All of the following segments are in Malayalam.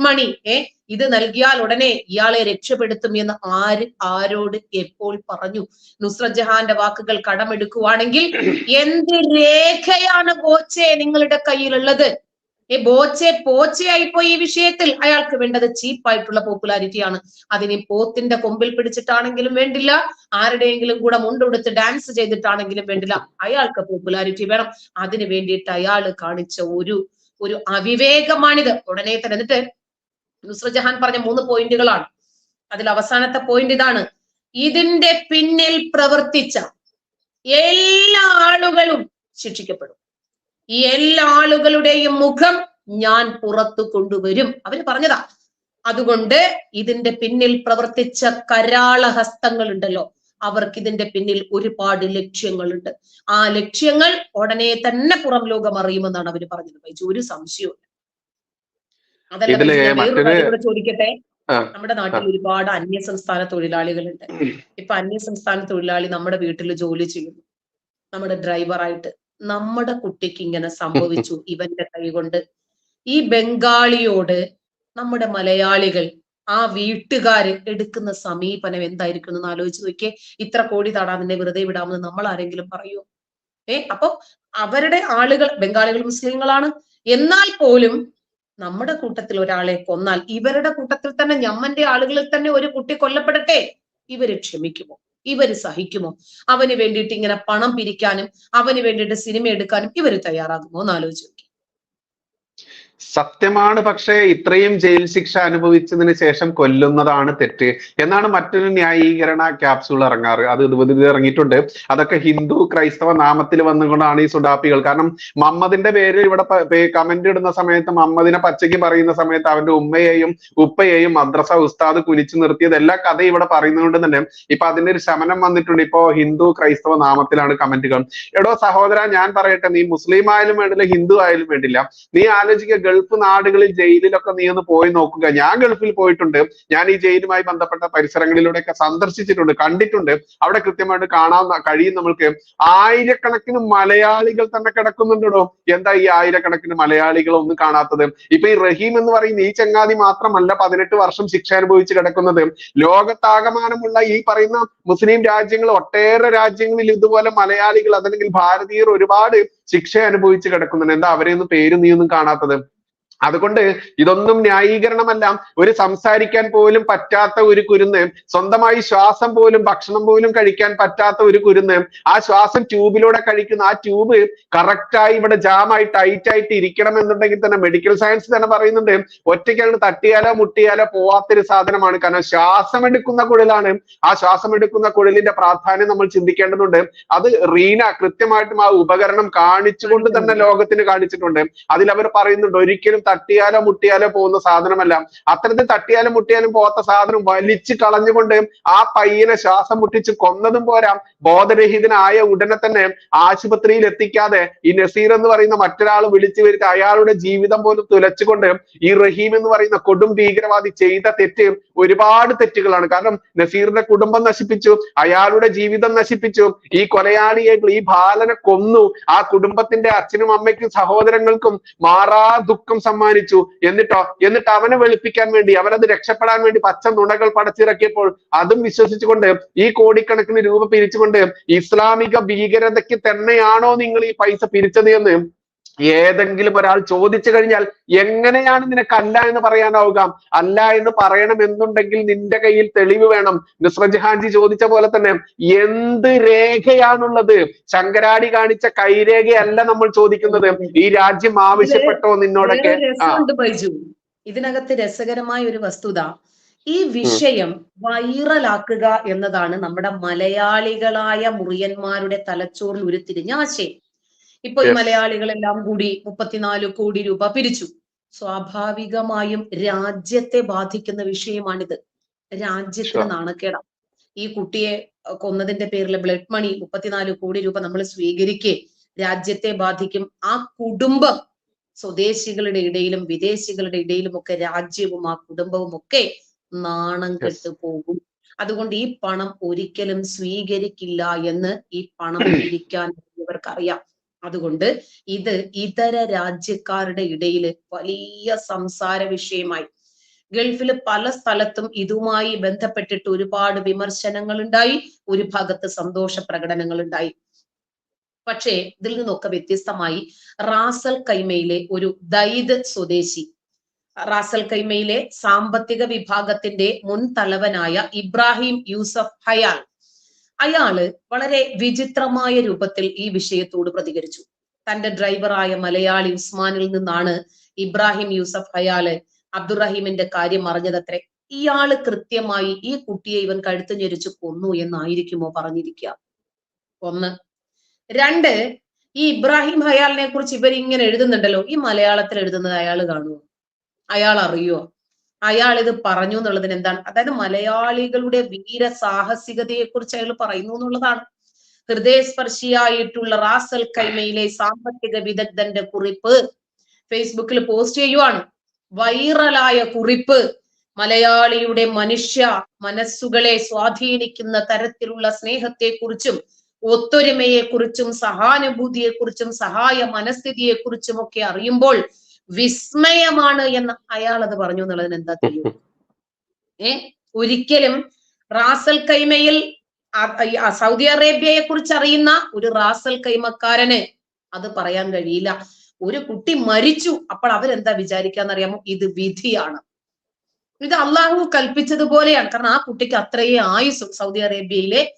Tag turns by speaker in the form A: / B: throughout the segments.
A: മണി ഏ ഇത് നൽകിയാൽ ഉടനെ ഇയാളെ രക്ഷപ്പെടുത്തും എന്ന് ആര് ആരോട് എപ്പോൾ പറഞ്ഞു? നുസ്രത് ജഹാന്റെ വാക്കുകൾ കടമെടുക്കുവാണെങ്കിൽ എന്ത് രേഖയാണ് ബോച്ചെ നിങ്ങളുടെ കയ്യിലുള്ളത്? ഏ ബോച്ചെ പോച്ചയായി പോയി ഈ വിഷയത്തിൽ. അയാൾക്ക് വേണ്ടത് ചീപ്പായിട്ടുള്ള പോപ്പുലാരിറ്റിയാണ് അതിനെ പോത്തിന്റെ കൊമ്പിൽ പിടിച്ചിട്ടാണെങ്കിലും വേണ്ടില്ല. ആരുടെയെങ്കിലും കൂടെ മുണ്ടുടുത്ത് ഡാൻസ് ചെയ്തിട്ടാണെങ്കിലും വേണ്ടില്ല. അയാൾക്ക് പോപ്പുലാരിറ്റി വേണം. അതിന് വേണ്ടിയിട്ട് അയാൾ കാണിച്ച ഒരു ഒരു അവിവേകമാണിത്. ഉടനെ തന്നെ എന്നിട്ട് നുസ്ര ജഹാൻ പറഞ്ഞ മൂന്ന് പോയിന്റുകളാണ്. അതിൽ അവസാനത്തെ പോയിന്റ് ഇതാണ്. ഇതിന്റെ പിന്നിൽ പ്രവർത്തിച്ച എല്ലാ ആളുകളും ശിക്ഷിക്കപ്പെടും. ഈ എല്ലാ ആളുകളുടെയും മുഖം ഞാൻ പുറത്തു കൊണ്ടുവരും. അവർ പറഞ്ഞതാ. അതുകൊണ്ട് ഇതിന്റെ പിന്നിൽ പ്രവർത്തിച്ച കരാള ഹസ്തങ്ങൾ ഉണ്ടല്ലോ അവർക്ക് ഇതിന്റെ പിന്നിൽ ഒരുപാട് ലക്ഷ്യങ്ങളുണ്ട്. ആ ലക്ഷ്യങ്ങൾ ഉടനെ തന്നെ പുറം ലോകം അറിയുമെന്നാണ് അവർ പറഞ്ഞത്. ഒരു സംശയവും അതല്ല ചോദിക്കട്ടെ? നമ്മുടെ നാട്ടിൽ ഒരുപാട് അന്യ സംസ്ഥാന തൊഴിലാളികളുണ്ട് ഇപ്പൊ അന്യ സംസ്ഥാന തൊഴിലാളി നമ്മുടെ വീട്ടിൽ ജോലി ചെയ്യുന്നു. നമ്മുടെ ഡ്രൈവറായിട്ട്. നമ്മുടെ കുട്ടിക്ക് ഇങ്ങനെ സംഭവിച്ചു ഇവന്റെ കൈകൊണ്ട്. ഈ ബംഗാളിയോട് നമ്മുടെ മലയാളികൾ ആ വീട്ടുകാര് എടുക്കുന്ന സമീപനം എന്തായിരിക്കും എന്ന് ആലോചിച്ച് നോക്കിയേ. ഇത്ര കോടി നിന്നെ വെറുതെ വിടാമെന്ന് നമ്മൾ ആരെങ്കിലും പറയൂ? ഏ അപ്പൊ അവരുടെ ആളുകൾ ബംഗാളികൾ മുസ്ലിങ്ങളാണ് എന്നാൽ പോലും നമ്മുടെ കൂട്ടത്തിൽ ഒരാളെ കൊന്നാൽ ഇവരുടെ കൂട്ടത്തിൽ തന്നെ ഞമ്മന്റെ ആളുകളിൽ തന്നെ ഒരു കുട്ടി കൊല്ലപ്പെടട്ടെ? ഇവർ ക്ഷമിക്കുമോ? ഇവർ സഹിക്കുമോ? അവന് വേണ്ടിയിട്ട് ഇങ്ങനെ പണം പിരിക്കാനും അവന് വേണ്ടിയിട്ട് സിനിമ എടുക്കാനും ഇവർ തയ്യാറാകുമോ എന്ന് ആലോചിച്ച് നോക്കി.
B: സത്യമാണ് പക്ഷേ ഇത്രയും ജയിൽ ശിക്ഷ അനുഭവിച്ചതിന് ശേഷം കൊല്ലുന്നതാണ് തെറ്റ് എന്നാണ് മറ്റൊരു ന്യായീകരണ ക്യാപ്സ്യൂൾ ഇറങ്ങാറ്. അത് ഇത് ഇറങ്ങിയിട്ടുണ്ട്. അതൊക്കെ ഹിന്ദു ക്രൈസ്തവ നാമത്തിൽ വന്നുകൊണ്ടാണ് ഈ സുഡാപ്പികൾ. കാരണം മമ്മദിന്റെ പേര് ഇവിടെ കമന്റ് ഇടുന്ന സമയത്ത് മമ്മദിനെ പച്ചയ്ക്ക് പറയുന്ന സമയത്ത് അവന്റെ ഉമ്മയെയും ഉപ്പയെയും മദ്രസ ഉസ്താദ് കുലിച്ചു നിർത്തിയത് എല്ലാ കഥ ഇവിടെ പറയുന്നതുകൊണ്ട് തന്നെ ഇപ്പൊ അതിന്റെ ഒരു ശമനം വന്നിട്ടുണ്ട്. ഇപ്പോ ഹിന്ദു ക്രൈസ്തവ നാമത്തിലാണ് കമന്റുകൾ എടോ സഹോദര ഞാൻ പറയട്ടെ. നീ മുസ്ലിം ആയാലും വേണ്ടില്ല ഹിന്ദു ആയാലും വേണ്ടില്ല. നീ ആലോചിക്കുക ഗൾഫ് നാടുകളിൽ ജയിലിലൊക്കെ നീ ഒന്ന് പോയി നോക്കുക. ഞാൻ ഗൾഫിൽ പോയിട്ടുണ്ട്. ഞാൻ ഈ ജയിലുമായി ബന്ധപ്പെട്ട പരിസരങ്ങളിലൂടെയൊക്കെ സന്ദർശിച്ചിട്ടുണ്ട് കണ്ടിട്ടുണ്ട്. അവിടെ കൃത്യമായിട്ട് കാണാൻ കഴിയും നമ്മൾക്ക്. ആയിരക്കണക്കിന് മലയാളികൾ തന്നെ കിടക്കുന്നുണ്ടോ എന്താ ഈ ആയിരക്കണക്കിന് മലയാളികൾ ഒന്നും കാണാത്തത്? ഇപ്പൊ ഈ റഹീം എന്ന് പറയുന്ന ഈ ചങ്ങാതി മാത്രമല്ല പതിനെട്ട് വർഷം ശിക്ഷ അനുഭവിച്ച് കിടക്കുന്നത്. ലോകത്താകമാനമുള്ള ഈ പറയുന്ന മുസ്ലിം രാജ്യങ്ങൾ ഒട്ടേറെ രാജ്യങ്ങളിൽ ഇതുപോലെ മലയാളികൾ അതല്ലെങ്കിൽ ഭാരതീയർ ഒരുപാട് ശിക്ഷ അനുഭവിച്ച് കിടക്കുന്നുണ്ട്. എന്താ അവരെ ഒന്നും പേര് നീ ഒന്നും കാണാത്തത്? അതുകൊണ്ട് ഇതൊന്നും ന്യായീകരണമല്ല. ഒരു സംസാരിക്കാൻ പോലും പറ്റാത്ത ഒരു കുരുന്ന് സ്വന്തമായി ശ്വാസം പോലും ഭക്ഷണം പോലും കഴിക്കാൻ പറ്റാത്ത ഒരു കുരുന്ന് ആ ശ്വാസം ട്യൂബിലൂടെ കഴിക്കുന്ന ആ ട്യൂബ് കറക്റ്റായി ഇവിടെ ജാമായി ടൈറ്റ് ആയിട്ട് ഇരിക്കണം എന്നുണ്ടെങ്കിൽ തന്നെ മെഡിക്കൽ സയൻസ് തന്നെ പറയുന്നുണ്ട് ഒറ്റയ്ക്കാണ് തട്ടിയാലോ മുട്ടിയാലോ പോവാത്തൊരു സാധനമാണ്. കാരണം ശ്വാസം എടുക്കുന്ന കുഴലാണ്. ആ ശ്വാസം എടുക്കുന്ന കുഴലിന്റെ പ്രാധാന്യം നമ്മൾ ചിന്തിക്കേണ്ടതുണ്ട്. അത് റീന കൃത്യമായിട്ടും ആ ഉപകരണം കാണിച്ചുകൊണ്ട് തന്നെ ലോകത്തിന് കാണിച്ചിട്ടുണ്ട്. അതിൽ അവർ പറയുന്നുണ്ട് ഒരിക്കലും തട്ടിയാലോ മുട്ടിയാലോ പോകുന്ന സാധനമല്ല. അത്തരത്തിൽ തട്ടിയാലും മുട്ടിയാലും പോകാത്ത സാധനം വലിച്ചു കളഞ്ഞുകൊണ്ട് ആ പയ്യനെ ശ്വാസം മുട്ടിച്ച് കൊന്നതും പോരാ. ബോധരഹിതനായ ഉടനെ തന്നെ ആശുപത്രിയിൽ എത്തിക്കാതെ ഈ നസീർ എന്ന് പറയുന്ന മറ്റൊരാൾ വിളിച്ചു വരുത്തി അയാളുടെ ജീവിതം പോലും തുലച്ചുകൊണ്ട് ഈ റഹീം എന്ന് പറയുന്ന കൊടും ഭീകരവാദി ചെയ്ത തെറ്റ് ഒരുപാട് തെറ്റുകളാണ്. കാരണം നസീറിന്റെ കുടുംബം നശിപ്പിച്ചു അയാളുടെ ജീവിതം നശിപ്പിച്ചു ഈ കൊലയാളിയെ ഈ ബാലനെ കൊന്നു ആ കുടുംബത്തിന്റെ അച്ഛനും അമ്മയ്ക്കും സഹോദരങ്ങൾക്കും മാറാ ദുഃഖം സമ്മാനിച്ചു. എന്നിട്ടോ എന്നിട്ട് അവനെ വെളുപ്പിക്കാൻ വേണ്ടി അവനത് രക്ഷപ്പെടാൻ വേണ്ടി പച്ച നുണകൾ പടച്ചിറക്കിയപ്പോൾ അതും വിശ്വസിച്ചുകൊണ്ട് ഈ കോടിക്കണക്കിന് രൂപ പിരിച്ചുകൊണ്ട് ഇസ്ലാമിക ഭീകരതയ്ക്ക് തന്നെയാണോ നിങ്ങൾ ഈ പൈസ പിരിച്ചത് എന്ന് ഏതെങ്കിലും ഒരാൾ ചോദിച്ചു കഴിഞ്ഞാൽ എങ്ങനെയാണ് നിനക്ക് അല്ല എന്ന് പറയാനാവുക. അല്ല എന്ന് പറയണമെന്നുണ്ടെങ്കിൽ നിന്റെ കയ്യിൽ തെളിവ് വേണം. നുസ്രജഹാൻജി ചോദിച്ച പോലെ തന്നെ എന്ത് രേഖയാണുള്ളത്? ശങ്കരാടി കാണിച്ച കൈരേഖയല്ല നമ്മൾ ചോദിക്കുന്നത്. ഈ രാജ്യം ആവശ്യപ്പെട്ടോ നിന്നോടൊക്കെ?
A: ഇതിനകത്ത് രസകരമായ ഒരു വസ്തുത. ഈ വിഷയം വൈറലാക്കുക എന്നതാണ് നമ്മുടെ മലയാളികളായ മുറിയന്മാരുടെ തലച്ചോറിൽ ഉരുത്തിരിഞ്ഞ ആശയം. ഇപ്പൊ ഈ. മലയാളികളെല്ലാം കൂടി മുപ്പത്തിനാല് കോടി രൂപ പിരിച്ചു. സ്വാഭാവികമായും രാജ്യത്തെ ബാധിക്കുന്ന വിഷയമാണിത്. രാജ്യത്തിന്
B: നാണക്കേടാ
A: നാണക്കേടാം. ഈ കുട്ടിയെ കൊന്നതിന്റെ പേരിൽ ബ്ലഡ് മണി മുപ്പത്തിനാല് കോടി രൂപ നമ്മൾ സ്വീകരിക്കേ രാജ്യത്തെ ബാധിക്കും. ആ കുടുംബം സ്വദേശികളുടെ ഇടയിലും വിദേശികളുടെ ഇടയിലും ഒക്കെ രാജ്യവും ആ കുടുംബവും ഒക്കെ നാണം കെട്ടു പോകും. അതുകൊണ്ട് ഈ പണം ഒരിക്കലും സ്വീകരിക്കില്ല എന്ന് ഈ പണം ഇരിക്കാൻ ഇവർക്കറിയാം. അതുകൊണ്ട് ഇത് ഇതര രാജ്യക്കാരുടെ ഇടയിൽ വലിയ സംസാര വിഷയമായി. ഗൾഫിൽ പല സ്ഥലത്തും ഇതുമായി ബന്ധപ്പെട്ടിട്ട് ഒരുപാട് വിമർശനങ്ങൾ ഉണ്ടായി ഒരു ഭാഗത്ത് സന്തോഷ പ്രകടനങ്ങൾ ഉണ്ടായി പക്ഷേ ഇതിൽ നിന്നൊക്കെ വ്യത്യസ്തമായി റാസൽ കൈമയിലെ ഒരു ദൈത് സ്വദേശി റാസൽ കൈമയിലെ സാമ്പത്തിക വിഭാഗത്തിന്റെ മുൻ തലവനായ ഇബ്രാഹിം യൂസഫ് ഹയാൽ അയാൾ വളരെ വിചിത്രമായ രൂപത്തിൽ ഈ വിഷയത്തോട് പ്രതികരിച്ചു. തന്റെ ഡ്രൈവറായ മലയാളി ഉസ്മാനിൽ നിന്നാണ് ഇബ്രാഹിം യൂസഫ് ഹയാൽ അബ്ദുറഹീമിന്റെ കാര്യം അറിഞ്ഞതത്രേ. ഇയാൾ കൃത്യമായി ഈ കുട്ടിയെ ഇവൻ കഴുത്ത് ഞെരിച്ച് കൊന്നു എന്നായിരിക്കുമോ പറഞ്ഞിരിക്കുക. ഒന്ന്. രണ്ട്. ഈ ഇബ്രാഹിം ഹയാലിനെ കുറിച്ച് ഇവർ ഇങ്ങനെ എഴുതുന്നുണ്ടല്ലോ. ഈ മലയാളത്തിൽ എഴുതുന്നത് അയാൾ കാണുമോ അയാൾ അറിയുമോ അയാൾ ഇത് പറഞ്ഞു എന്നുള്ളതിന് എന്താണ്? അതായത് മലയാളികളുടെ വീര സാഹസികതയെ കുറിച്ച് അയാൾ പറയുന്നു എന്നുള്ളതാണ്. ഹൃദയസ്പർശിയായിട്ടുള്ള റാസൽ കൈമയിലെ സാമ്പത്തിക വിദഗ്ധന്റെ കുറിപ്പ് ഫേസ്ബുക്കിൽ പോസ്റ്റ് ചെയ്യുവാണ്. വൈറലായ കുറിപ്പ്. മലയാളിയുടെ മനുഷ്യ മനസ്സുകളെ സ്വാധീനിക്കുന്ന തരത്തിലുള്ള സ്നേഹത്തെക്കുറിച്ചും ഒത്തൊരുമയെക്കുറിച്ചും സഹാനുഭൂതിയെക്കുറിച്ചും സഹായ മനസ്ഥിതിയെക്കുറിച്ചും ഒക്കെ അറിയുമ്പോൾ വിസ്മയമാണ് എന്ന് അയാൾ അത് പറഞ്ഞു എന്നുള്ളതിന് എന്താ തെളിവ്? ഏ? ഒരിക്കലും റാസൽ കൈമയിൽ സൗദി അറേബ്യയെ കുറിച്ച് അറിയുന്ന ഒരു റാസൽ കൈമക്കാരന് അത് പറയാൻ കഴിയില്ല. ഒരു കുട്ടി മരിച്ചു അപ്പോൾ അവരെന്താ വിചാരിക്കാന്നറിയാമോ? ഇത് വിധിയാണ്. ഇത് അള്ളാഹു കൽപ്പിച്ചതുപോലെയാണ്. കാരണം ആ കുട്ടിക്ക് അത്രയേ ആയുസും സൗദി അറേബ്യയിലെ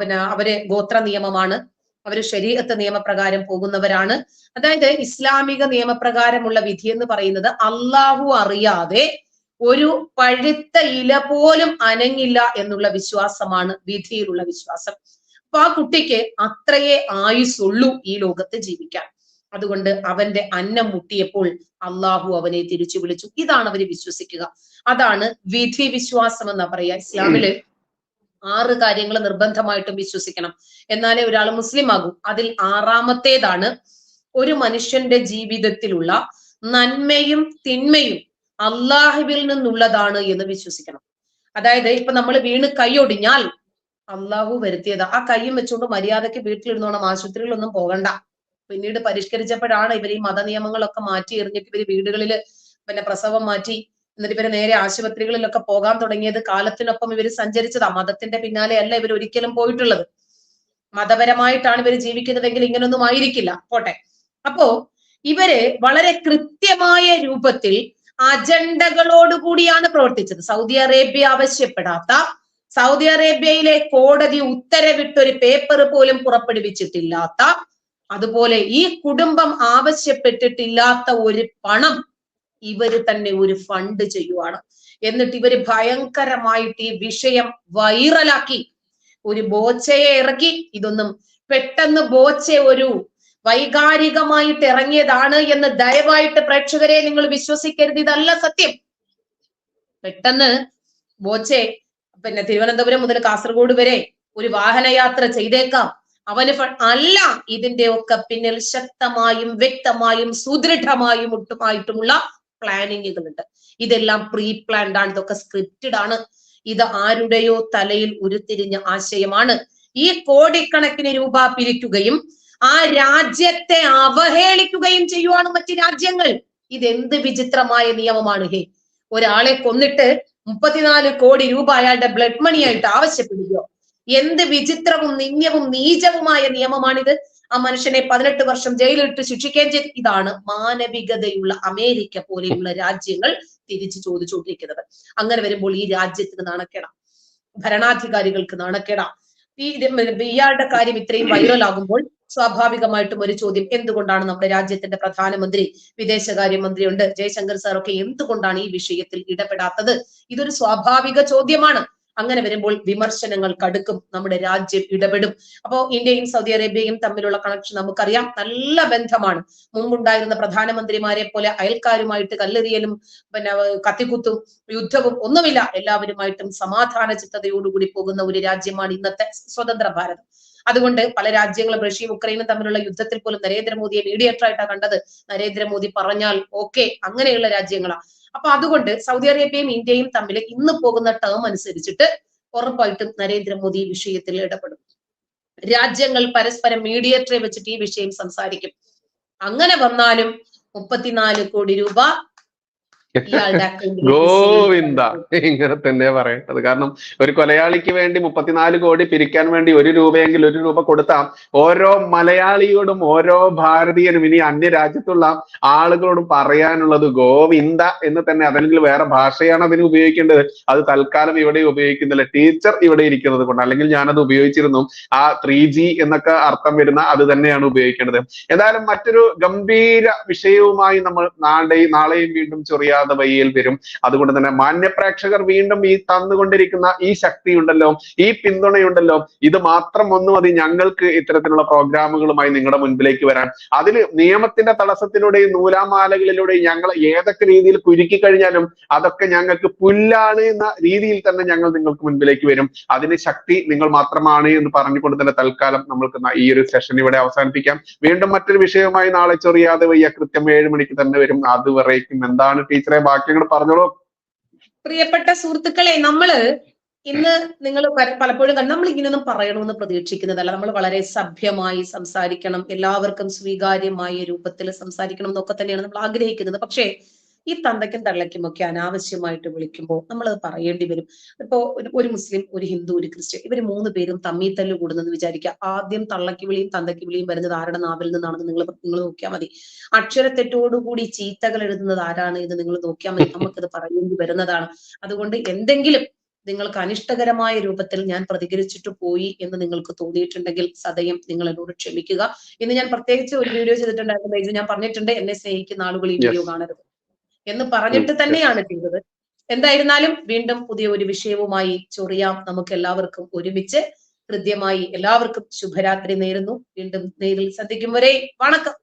A: പിന്നെ അവർ ഗോത്ര നിയമമാണ്. അവർ ശരീരത്തെ നിയമപ്രകാരം പോകുന്നവരാണ്. അതായത് ഇസ്ലാമിക നിയമപ്രകാരമുള്ള വിധി എന്ന് പറയുന്നത് അള്ളാഹു അറിയാതെ ഒരു പഴുത്ത ഇല പോലും അനങ്ങില്ല എന്നുള്ള വിശ്വാസമാണ് വിധിയിലുള്ള വിശ്വാസം. അപ്പൊ ആ കുട്ടിക്ക് അത്രയേ ആയുസുള്ളൂ ഈ ലോകത്ത് ജീവിക്കാൻ. അതുകൊണ്ട് അവന്റെ അന്നം മുട്ടിയപ്പോൾ അള്ളാഹു അവനെ തിരിച്ചു വിളിച്ചു. ഇതാണ് അവർ വിശ്വസിക്കുക. അതാണ് വിധി വിശ്വാസം എന്നാ പറയാ ഇസ്ലാമിൽ ആറ് കാര്യങ്ങൾ നിർബന്ധമായിട്ടും വിശ്വസിക്കണം. എന്നാലേ ഒരാൾ മുസ്ലിം ആകൂ അതിൽ ആറാമത്തേതാണ് ഒരു മനുഷ്യന്റെ ജീവിതത്തിലുള്ള നന്മയും തിന്മയും അള്ളാഹുവിൽ നിന്നുള്ളതാണ് എന്ന് വിശ്വസിക്കണം. അതായത് ഇപ്പൊ നമ്മൾ വീണ് കൈയൊടിഞ്ഞാൽ അള്ളാഹു വരുത്തിയത്. ആ കൈയും വെച്ചുകൊണ്ട് മര്യാദയ്ക്ക് വീട്ടിലിരുന്നോണം ആശുപത്രിയിലൊന്നും പോകണ്ട. പിന്നീട് പരിഷ്കരിച്ചപ്പോഴാണ് ഇവർ ഈ മതനിയമങ്ങളൊക്കെ മാറ്റി എറിഞ്ഞിട്ട് ഇവർ വീടുകളിൽ പിന്നെ പ്രസവം മാറ്റി എന്നിട്ട് ഇവർ നേരെ ആശുപത്രികളിലൊക്കെ പോകാൻ തുടങ്ങിയത് കാലത്തിനൊപ്പം ഇവർ സഞ്ചരിച്ചതാ. മതത്തിന്റെ പിന്നാലെ അല്ല ഇവർ ഒരിക്കലും പോയിട്ടുള്ളത്. മതപരമായിട്ടാണ് ഇവർ ജീവിക്കുന്നതെങ്കിൽ ഇങ്ങനൊന്നും ആയിരിക്കില്ല. പോട്ടെ. അപ്പോ ഇവർ വളരെ കൃത്യമായ രൂപത്തിൽ അജണ്ടകളോട് കൂടിയാണ് പ്രവർത്തിച്ചത്. സൗദി അറേബ്യ ആവശ്യപ്പെടാത്ത സൗദി അറേബ്യയിലെ കോടതി ഉത്തരവിട്ടൊരു പേപ്പർ പോലും പുറപ്പെടുവിച്ചിട്ടില്ലാത്ത അതുപോലെ ഈ കുടുംബം ആവശ്യപ്പെട്ടിട്ടില്ലാത്ത ഒരു പണം ഇവർ തന്നെ ഒരു ഫണ്ട് ചെയ്യുവാണ്. എന്നിട്ട് ഇവർ ഭയങ്കരമായിട്ട് ഈ വിഷയം വൈറലാക്കി ഒരു ബോച്ചയെ ഇറക്കി. ഇതൊന്നും പെട്ടെന്ന് ബോച്ച ഒരു വൈകാരികമായിട്ട് ഇറങ്ങിയതാണ് എന്ന് ദയവായിട്ട് പ്രേക്ഷകരെ നിങ്ങൾ വിശ്വസിക്കരുത്. ഇതല്ല സത്യം. പെട്ടെന്ന് ബോച്ചെ പിന്നെ തിരുവനന്തപുരം മുതൽ കാസർഗോഡ് വരെ ഒരു വാഹനയാത്ര ചെയ്തേക്കാം. അവന് അല്ല ഇതിന്റെ ഒക്കെ പിന്നിൽ ശക്തമായും വ്യക്തമായും സുദൃഢമായും ഒട്ടുമായിട്ടുമുള്ള പ്ലാനിങ്ങുകളുണ്ട് ഇതെല്ലാം പ്രീ പ്ലാൻഡ് ആണ്. ഇതൊക്കെ സ്ക്രിപ്റ്റഡ് ആണ്. ഇത് ആരുടെയോ തലയിൽ ഉരുത്തിരിഞ്ഞ ആശയമാണ്. ഈ കോടിക്കണക്കിന് രൂപ പിരിക്കുകയും ആ രാജ്യത്തെ അവഹേളിക്കുകയും ചെയ്യുവാണ് മറ്റു രാജ്യങ്ങൾ. ഇതെന്ത് വിചിത്രമായ നിയമമാണ് ഹേ. ഒരാളെ കൊന്നിട്ട് മുപ്പത്തിനാല് കോടി രൂപ അയാളുടെ ബ്ലഡ് മണി ആയിട്ട് ആവശ്യപ്പെടുകയോ? എന്ത് വിചിത്രവും നിന്ദ്യവും നീചവുമായ നിയമമാണിത്? ആ മനുഷ്യനെ പതിനെട്ട് വർഷം ജയിലിലിട്ട് ശിക്ഷിക്കുകയും ചെയ്തു. ഇതാണ് മാനവികതയുള്ള അമേരിക്ക പോലെയുള്ള രാജ്യങ്ങൾ തിരിച്ചു ചോദിച്ചുകൊണ്ടിരിക്കുന്നത്. അങ്ങനെ വരുമ്പോൾ ഈ രാജ്യത്തിന് നാണക്കേടാം. ഭരണാധികാരികൾക്ക് നാണക്കേടാം. ഈ ഇയാളുടെ കാര്യം ഇത്രയും വൈറലാകുമ്പോൾ സ്വാഭാവികമായിട്ടും ഒരു ചോദ്യം എന്തുകൊണ്ടാണ് നമ്മുടെ രാജ്യത്തിന്റെ പ്രധാനമന്ത്രി വിദേശകാര്യമന്ത്രിയുണ്ട് ജയശങ്കർ സാർ ഒക്കെ എന്തുകൊണ്ടാണ് ഈ വിഷയത്തിൽ ഇടപെടാത്തത്? ഇതൊരു സ്വാഭാവിക ചോദ്യമാണ്. അങ്ങനെ വരുമ്പോൾ വിമർശനങ്ങൾ കടുക്കും നമ്മുടെ രാജ്യം ഇടപെടും. അപ്പോൾ ഇന്ത്യയും സൗദി അറേബ്യയും തമ്മിലുള്ള കണക്ഷൻ നമുക്കറിയാം. നല്ല ബന്ധമാണ്. മുമ്പുണ്ടായിരുന്ന പ്രധാനമന്ത്രിമാരെ പോലെ അയൽക്കാരുമായിട്ട് കല്ലെറിയലും പിന്നെ കത്തിക്കുത്തും യുദ്ധവും ഒന്നുമില്ല. എല്ലാവരുമായിട്ടും സമാധാന ചിത്തതയോടുകൂടി പോകുന്ന ഒരു രാജ്യമാണ് ഇന്നത്തെ സ്വതന്ത്ര ഭാരതം. അതുകൊണ്ട് പല രാജ്യങ്ങളും റഷ്യയും ഉക്രൈനും തമ്മിലുള്ള യുദ്ധത്തിൽ പോലും നരേന്ദ്രമോദിയെ മീഡിയേറ്റർ ആയിട്ടാണ് കണ്ടത്. നരേന്ദ്രമോദി പറഞ്ഞാൽ ഓക്കെ അങ്ങനെയുള്ള രാജ്യങ്ങളാണ് അപ്പൊ അതുകൊണ്ട് സൗദി അറേബ്യയും ഇന്ത്യയും തമ്മിൽ ഇന്ന് പോകുന്ന ടേം അനുസരിച്ചിട്ട് ഉറപ്പായിട്ടും നരേന്ദ്രമോദി വിഷയത്തിൽ ഇടപെടും. രാജ്യങ്ങൾ പരസ്പരം മീഡിയേറ്ററെ വെച്ചിട്ട് ഈ വിഷയം സംസാരിക്കും. അങ്ങനെ വന്നാലും മുപ്പത്തിനാല് കോടി രൂപ
B: ഗോവിന്ദ. ഇങ്ങനെ തന്നെ പറയേണ്ടത്. കാരണം ഒരു കൊലയാളിക്ക് വേണ്ടി മുപ്പത്തിനാല് കോടി പിരിക്കാൻ വേണ്ടി ഒരു രൂപയെങ്കിൽ ഒരു രൂപ കൊടുത്താൽ ഓരോ മലയാളിയോടും ഓരോ ഭാരതീയനും ഇനി അന്യ രാജ്യത്തുള്ള ആളുകളോടും പറയാനുള്ളത് ഗോവിന്ദ എന്ന് തന്നെ അതല്ലെങ്കിൽ വേറെ ഭാഷയാണ് അതിന് ഉപയോഗിക്കേണ്ടത്. അത് തൽക്കാലം ഇവിടെ ഉപയോഗിക്കുന്നില്ല. ടീച്ചർ ഇവിടെ ഇരിക്കുന്നത് കൊണ്ട് അല്ലെങ്കിൽ ഞാനത് ഉപയോഗിച്ചിരുന്നു. ആ ത്രീ ജി എന്നൊക്കെ അർത്ഥം വരുന്ന അത് തന്നെയാണ് ഉപയോഗിക്കേണ്ടത്. എന്തായാലും മറ്റൊരു ഗംഭീര വിഷയവുമായി നമ്മൾ നാളെയും നാളെയും വീണ്ടും ചൊറിയാതെ വയ്യയിൽ വരും. അതുകൊണ്ട് തന്നെ മാന്യ പ്രേക്ഷകർ വീണ്ടും ഈ തന്നുകൊണ്ടിരിക്കുന്ന ഈ ശക്തി ഉണ്ടല്ലോ ഈ പിന്തുണയുണ്ടല്ലോ ഇത് മാത്രം ഒന്ന് മതി ഞങ്ങൾക്ക് ഇത്തരത്തിലുള്ള പ്രോഗ്രാമുകളുമായി നിങ്ങളുടെ മുൻപിലേക്ക് വരാൻ. അതിൽ നിയമത്തിന്റെ തടസ്സത്തിലൂടെയും നൂലാമാലകളിലൂടെയും ഞങ്ങൾ ഏതൊക്കെ രീതിയിൽ കുരുക്കി കഴിഞ്ഞാലും അതൊക്കെ ഞങ്ങൾക്ക് പുല്ലാണ് എന്ന രീതിയിൽ തന്നെ ഞങ്ങൾ നിങ്ങൾക്ക് മുൻപിലേക്ക് വരും. അതിന് ശക്തി നിങ്ങൾ മാത്രമാണ് എന്ന് പറഞ്ഞുകൊണ്ട് തന്നെ തൽക്കാലം നമ്മൾക്ക് ഈ ഒരു സെഷൻ ഇവിടെ അവസാനിപ്പിക്കാം. വീണ്ടും മറ്റൊരു വിഷയവുമായി നാളെ ചൊറിയാതെ വയ്യ കൃത്യം ഏഴ് മണിക്ക് തന്നെ വരും. അതുവരേക്കും. എന്താണ് ടീച്ചറെ? ബാക്കി വാക്യങ്ങൾ പറഞ്ഞോളൂ.
A: പ്രിയപ്പെട്ട സുഹൃത്തുക്കളെ നമ്മൾ ഇന്ന് നിങ്ങൾ പലപ്പോഴും കണ്ട് നമ്മൾ ഇങ്ങനെയൊന്നും പറയണമെന്ന് പ്രതീക്ഷിക്കുന്നതല്ല. നമ്മൾ വളരെ സഭ്യമായി സംസാരിക്കണം എല്ലാവർക്കും സ്വീകാര്യമായ രൂപത്തിൽ സംസാരിക്കണം എന്നൊക്കെ തന്നെയാണ് നമ്മൾ ആഗ്രഹിക്കുന്നത്. പക്ഷേ ഈ തന്തയ്ക്കും തള്ളയ്ക്കും ഒക്കെ അനാവശ്യമായിട്ട് വിളിക്കുമ്പോൾ നമ്മൾ അത് പറയേണ്ടി വരും. ഇപ്പോ ഒരു- മുസ്ലിം ഒരു ഹിന്ദു ഒരു ക്രിസ്ത്യൻ ഇവർ മൂന്ന് പേരും തമ്മി തല്ല് കൂടുന്നെന്ന് വിചാരിക്കുക ആദ്യം തള്ളയ്ക്ക് വിളിയും തന്തയ്ക്ക് വിളിയും വരുന്നത് ആരുടെ നാവിൽ നിന്നാണെന്ന് നിങ്ങൾ നിങ്ങൾ നോക്കിയാൽ മതി. അക്ഷരത്തെറ്റോടുകൂടി ചീത്തകൾ എഴുതുന്നത് ആരാണ് എന്ന് നിങ്ങൾ നോക്കിയാൽ മതി. നമുക്കത് പറയേണ്ടി വരുന്നതാണ്. അതുകൊണ്ട് എന്തെങ്കിലും നിങ്ങൾക്ക് അനിഷ്ടകരമായ രൂപത്തിൽ ഞാൻ പ്രതികരിച്ചിട്ട് പോയി എന്ന് നിങ്ങൾക്ക് തോന്നിയിട്ടുണ്ടെങ്കിൽ സദയം നിങ്ങൾ എന്നോട് ക്ഷമിക്കുക. ഇന്ന് ഞാൻ പ്രത്യേകിച്ച് ഒരു വീഡിയോ ചെയ്തിട്ടുണ്ടായിരുന്നു ഞാൻ പറഞ്ഞിട്ടുണ്ട് എന്നെ സ്നേഹിക്കുന്ന ആളുകൾ ഈ വീഡിയോ കാണരുത്. എന്ന് പറഞ്ഞിട്ട് തന്നെയാണ് ചെയ്തത്. എന്തായിരുന്നാലും വീണ്ടും പുതിയ ഒരു വിഷയവുമായി ചൊറിയാം. നമുക്ക് എല്ലാവർക്കും ഒരുമിച്ച് ഹൃദ്യമായി എല്ലാവർക്കും ശുഭരാത്രി നേരുന്നു. വീണ്ടും നേരിൽ സന്ധിക്കും വരെ. വണക്കം.